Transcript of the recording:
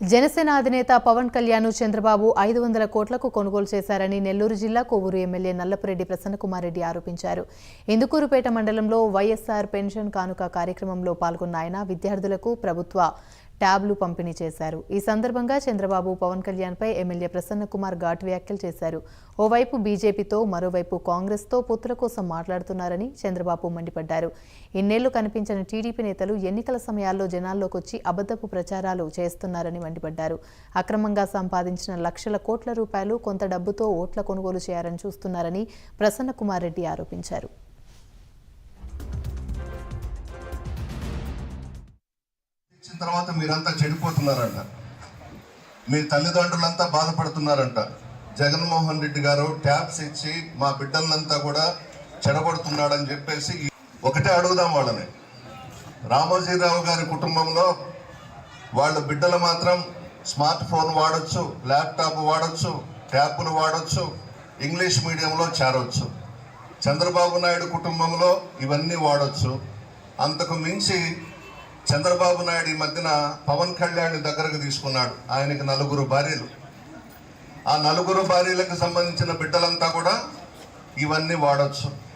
జనసేన అధినేత పవన్ కళ్యాణ్ చంద్రబాబు ఐదు వందల కోట్లకు కొనుగోలు చేశారని నెల్లూరు జిల్లా కొవ్వూరు ఎమ్మెల్యే నల్లపురెడ్డి ప్రసన్నకుమార్ రెడ్డి ఆరోపించారు. ఇందుకూరుపేట మండలంలో వైఎస్ఆర్ పెన్షన్ కానుక కార్యక్రమంలో పాల్గొన్న ఆయన విద్యార్థులకు ప్రభుత్వ ట్యాబ్లు పంపిణీ చేశారు. ఈ సందర్భంగా చంద్రబాబు పవన్ కళ్యాణ్పై ఎమ్మెల్యే ప్రసన్నకుమార్ ఘాట్ వ్యాఖ్యలు చేశారు. ఓవైపు బీజేపీతో మరోవైపు కాంగ్రెస్తో పొత్తుల కోసం మాట్లాడుతున్నారని చంద్రబాబు మండిపడ్డారు. ఇన్నేళ్ళు కనిపించిన టీడీపీ నేతలు ఎన్నికల సమయాల్లో జనాల్లోకొచ్చి అబద్ధపు ప్రచారాలు చేస్తున్నారని మండిపడ్డారు. అక్రమంగా సంపాదించిన లక్షల కోట్ల రూపాయలు కొంత డబ్బుతో ఓట్ల కొనుగోలు చేయాలని చూస్తున్నారని ప్రసన్నకుమార్ రెడ్డి ఆరోపించారు. తర్వాత మీరంతా చెడిపోతున్నారంట. మీ తల్లిదండ్రులంతా బాధపడుతున్నారంట. జగన్మోహన్ రెడ్డి గారు ట్యాబ్స్ ఇచ్చి మా బిడ్డలంతా కూడా చెడగొడుతున్నాడని చెప్పేసి ఒకటే అడుగుదాం వాళ్ళని. రామోజీరావు గారి కుటుంబంలో వాళ్ళ బిడ్డలు మాత్రం స్మార్ట్ ఫోన్ వాడొచ్చు ల్యాప్టాప్ వాడొచ్చు ట్యాబ్లు వాడొచ్చు ఇంగ్లీష్ మీడియంలో చేరవచ్చు చంద్రబాబు నాయుడు కుటుంబంలో ఇవన్నీ వాడొచ్చు. అంతకు మించి చంద్రబాబు నాయుడు ఈ మధ్యన పవన్ కళ్యాణ్ దగ్గరకు తీసుకున్నాడు. ఆయనకి నలుగురు భార్యలు. ఆ నలుగురు భార్యలకు సంబంధించిన బిడ్డలంతా కూడా ఇవన్నీ వాడచ్చు.